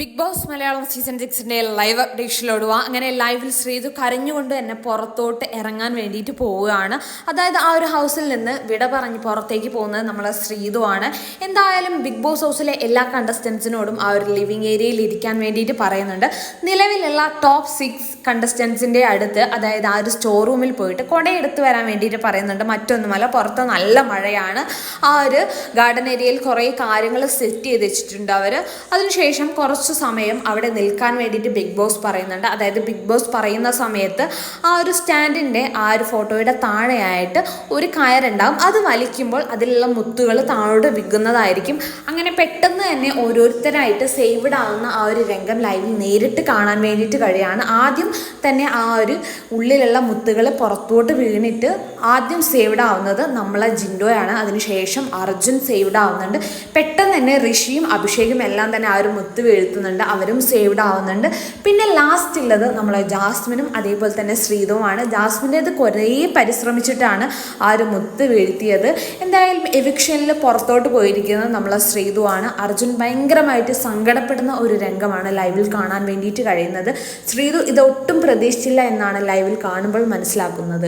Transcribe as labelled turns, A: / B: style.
A: Big boss Malayalam season സിക്സിന്റെ live അപ്ഡേഷനിലോടുക അങ്ങനെ ലൈവിൽ ശ്രീതു കരഞ്ഞുകൊണ്ട് തന്നെ പുറത്തോട്ട് ഇറങ്ങാൻ വേണ്ടിയിട്ട് പോവുകയാണ്. അതായത് ആ ഒരു ഹൗസിൽ നിന്ന് വിട പറഞ്ഞ് പുറത്തേക്ക് പോകുന്നത് നമ്മളെ ശ്രീതുവാണ് എന്തായാലും ബിഗ് ബോസ് ഹൗസിലെ എല്ലാ കണ്ടസ്റ്റൻസിനോടും ആ ഒരു ലിവിങ് ഏരിയയിൽ ഇരിക്കാൻ വേണ്ടിയിട്ട് പറയുന്നുണ്ട്. നിലവിലുള്ള ടോപ്പ് സിക്സ് കണ്ടസ്റ്റൻസിന്റെ അടുത്ത് അതായത് ആ ഒരു സ്റ്റോർ റൂമിൽ പോയിട്ട് കുടയെടുത്ത് വരാൻ വേണ്ടിയിട്ട് പറയുന്നുണ്ട്. മറ്റൊന്നുമല്ല പുറത്ത് നല്ല മഴയാണ്. ആ ഒരു ഗാർഡൻ ഏരിയയിൽ കുറേ കാര്യങ്ങൾ സെറ്റ് ചെയ്ത് വെച്ചിട്ടുണ്ട് അവർ അതിനുശേഷം കുറച്ച് സമയം അവിടെ നിൽക്കാൻ വേണ്ടിയിട്ട് ബിഗ് ബോസ് പറയുന്നുണ്ട്. അതായത് ബിഗ് ബോസ് പറയുന്ന സമയത്ത് ആ ഒരു സ്റ്റാൻഡിന്റെ ആ ഒരു ഫോട്ടോയുടെ താഴെയായിട്ട് ഒരു കയറുണ്ടാവും. അത് വലിക്കുമ്പോൾ അതിലുള്ള മുത്തുകൾ താഴോട്ട് വിൽക്കുന്നതായിരിക്കും അങ്ങനെ പെട്ടെന്ന് തന്നെ ഓരോരുത്തരായിട്ട് സേവ്ഡ് ആവുന്ന ആ ഒരു രംഗം ലൈവിൽ നേരിട്ട് കാണാൻ വേണ്ടിയിട്ട് കഴിയാണ്. ആദ്യം തന്നെ ആ ഒരു ഉള്ളിലുള്ള മുത്തുകൾ പുറത്തോട്ട് വീണിട്ട് ആദ്യം സേവ്ഡ് ആവുന്നത് നമ്മളെ ജിൻഡോയാണ്. അതിനുശേഷം അർജുൻ സേവ്ഡ് ആവുന്നുണ്ട്. പെട്ടെന്ന് തന്നെ ഋഷിയും അഭിഷേകും എല്ലാം തന്നെ ആ ഒരു മുത്ത് വീഴ്ത്തുന്നുണ്ട് അവരും സേവ്ഡ് ആവുന്നുണ്ട്. പിന്നെ ലാസ്റ്റ് ഉള്ളത് നമ്മൾ ജാസ്മിനും അതേപോലെ തന്നെ ശ്രീതുമാണ്. ജാസ്മിന്റെത് കുറേ പരിശ്രമിച്ചിട്ടാണ് ആ ഒരു മുത്ത് വീഴ്ത്തിയത്. എന്തായാലും എവിക്ഷനിൽ പുറത്തോട്ട് പോയിരിക്കുന്നത് നമ്മളെ ശ്രീതുവാണ്. അർജുൻ ഭയങ്കരമായിട്ട് സങ്കടപ്പെടുന്ന ഒരു രംഗമാണ് ലൈവിൽ കാണാൻ വേണ്ടിയിട്ട് കഴിയുന്നത്. ശ്രീതു ഇതൊട്ടും പ്രതീക്ഷിച്ചില്ല എന്നാണ് ലൈവിൽ കാണുമ്പോൾ മനസ്സിലാക്കുന്നത്.